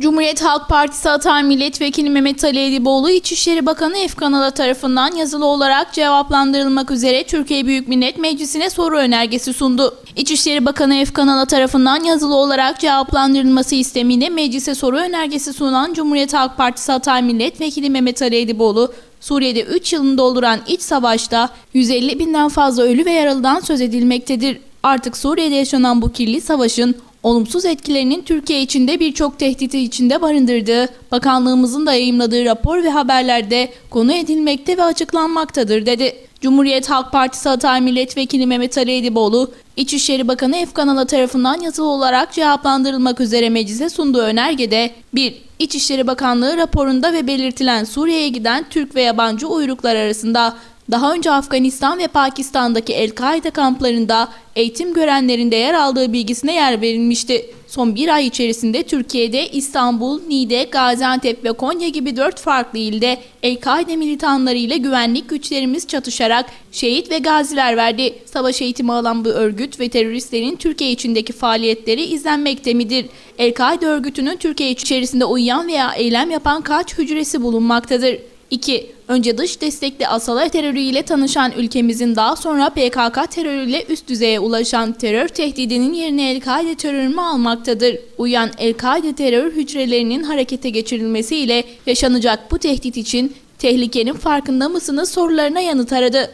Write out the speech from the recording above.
Cumhuriyet Halk Partisi Hatay Milletvekili Mehmet Ali Ediboğlu, İçişleri Bakanı Efkan Ala tarafından yazılı olarak cevaplandırılmak üzere Türkiye Büyük Millet Meclisi'ne soru önergesi sundu. İçişleri Bakanı Efkan Ala tarafından yazılı olarak cevaplandırılması istemiyle meclise soru önergesi sunan Cumhuriyet Halk Partisi Hatay Milletvekili Mehmet Ali Ediboğlu, Suriye'de 3 yılını dolduran iç savaşta 150 binden fazla ölü ve yaralıdan söz edilmektedir. Artık Suriye'de yaşanan bu kirli savaşın olumsuz etkilerinin Türkiye içinde birçok tehdidi içinde barındırdığı, bakanlığımızın da yayımladığı rapor ve haberlerde konu edilmekte ve açıklanmaktadır dedi. Cumhuriyet Halk Partisi Hatay Milletvekili Mehmet Ali Ediboğlu, İçişleri Bakanı Efkan Ala tarafından yazılı olarak cevaplandırılmak üzere meclise sunduğu önergede 1. İçişleri Bakanlığı raporunda ve belirtilen Suriye'ye giden Türk ve yabancı uyruklar arasında daha önce Afganistan ve Pakistan'daki El-Kaide kamplarında eğitim görenlerin de yer aldığı bilgisine yer verilmişti. Son bir ay içerisinde Türkiye'de İstanbul, Niğde, Gaziantep ve Konya gibi dört farklı ilde El-Kaide militanları ile güvenlik güçlerimiz çatışarak şehit ve gaziler verdi. Savaş eğitimi alan bu örgüt ve teröristlerin Türkiye içindeki faaliyetleri izlenmekte midir? El-Kaide örgütünün Türkiye içerisinde uyuyan veya eylem yapan kaç hücresi bulunmaktadır? 2. Önce dış destekli Asala terörüyle tanışan ülkemizin daha sonra PKK terörüyle üst düzeye ulaşan terör tehdidinin yerine El-Kaide terörü mü almaktadır? Uyan El-Kaide terör hücrelerinin harekete geçirilmesiyle yaşanacak bu tehdit için tehlikenin farkında mısınız sorularına yanıt aradı.